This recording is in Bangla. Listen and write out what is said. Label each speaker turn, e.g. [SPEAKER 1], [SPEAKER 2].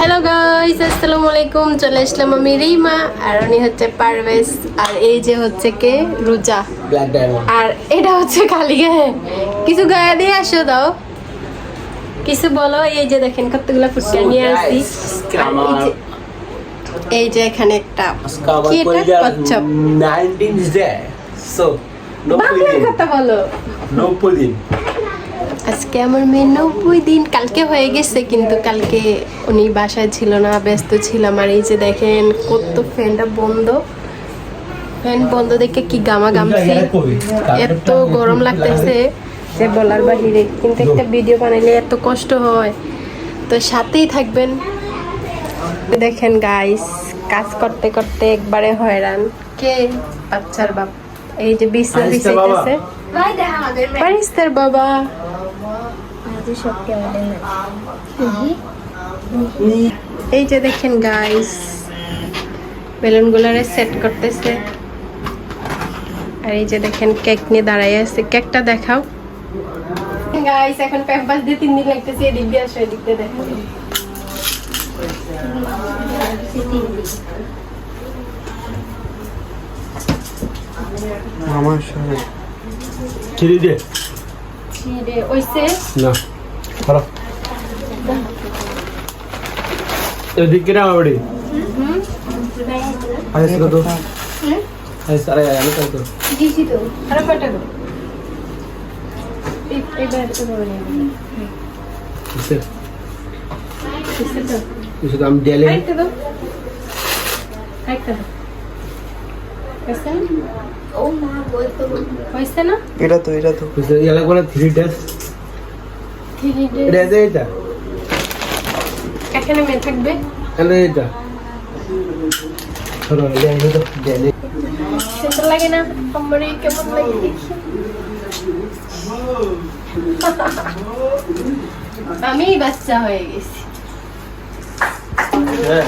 [SPEAKER 1] হ্যালো গাইস আসসালামু আলাইকুম চলে আসলাম আমি রিমা আর উনি হচ্ছে পারভেজ আর এই যে হচ্ছে কে? রুজা আর এটা হচ্ছে খালি গায়ে। কিছু গায়ে দিয়ে আসো দাও। কিছু বলো এই যে দেখেন কতগুলো ফুটকা নিয়ে আর এই যে- এখানে একটা কি এটা? কচ্ছপ।
[SPEAKER 2] 19 ডে সো নব্বই
[SPEAKER 1] কথা বলো।
[SPEAKER 2] নব্বই দিন
[SPEAKER 1] আজকে আমার মেয়ে নব্বই দিন কালকে হয়ে গেছে কিন্তু কালকে উনি বাসায় ছিল না ব্যস্ত ছিলাম আর এই যে দেখেন কত ফ্যানটা বন্ধ। ফ্যান বন্ধ দেখে কি গামা গামছি এত গরম লাগতেছে। যে বলার বাহিরে কিন্তু একটা ভিডিও বানাইলে এত কষ্ট হয়। তো সাথেই থাকবেন। দেখেন গাইস কাজ করতে করতে একবারে হয়রান। কে? বাচ্চার বাপ। এই যে বিছনা। বিছাইতেছে। বাবা।
[SPEAKER 3] সব ক্যামেরা
[SPEAKER 1] এই যে দেখেন গাইস বেলুন বেলুনগুলারে সেট করতেছে। আর এই যে দেখেন কেক নিয়ে দাঁড়াই আছে। কেকটা দেখাও। গাইস এখন প্যাম্পাস দিয়ে তিন দিন লাগতেছে এদিক দিয়ে আসো এদিক দিয়ে দেখো।
[SPEAKER 2] আমার সাথে। চিড়ি দে।
[SPEAKER 1] ছিঁড়ে ওইসে
[SPEAKER 2] না। খারাপ এদিকে আইস কত আইস আরে আমি কত
[SPEAKER 3] দিছি তো
[SPEAKER 1] আরে তো বড়
[SPEAKER 2] কিসে
[SPEAKER 1] কিসে তো
[SPEAKER 2] কিসে তো আমি ডেলে
[SPEAKER 1] দাও দাও হয়েছে না
[SPEAKER 3] ও মা বই তো
[SPEAKER 1] হয়েছে না
[SPEAKER 4] এটা তো এটা তো
[SPEAKER 2] ইয়ালা করে থ্রি
[SPEAKER 1] থ্রি
[SPEAKER 2] এটা
[SPEAKER 1] এখানে মেয়ে থাকবে?
[SPEAKER 2] এটা এটা
[SPEAKER 1] সুন্দর লাগে না? আমার কেমন লাগে দেখি? আমি বাচ্চা হয়ে গেছি।
[SPEAKER 2] হ্যাঁ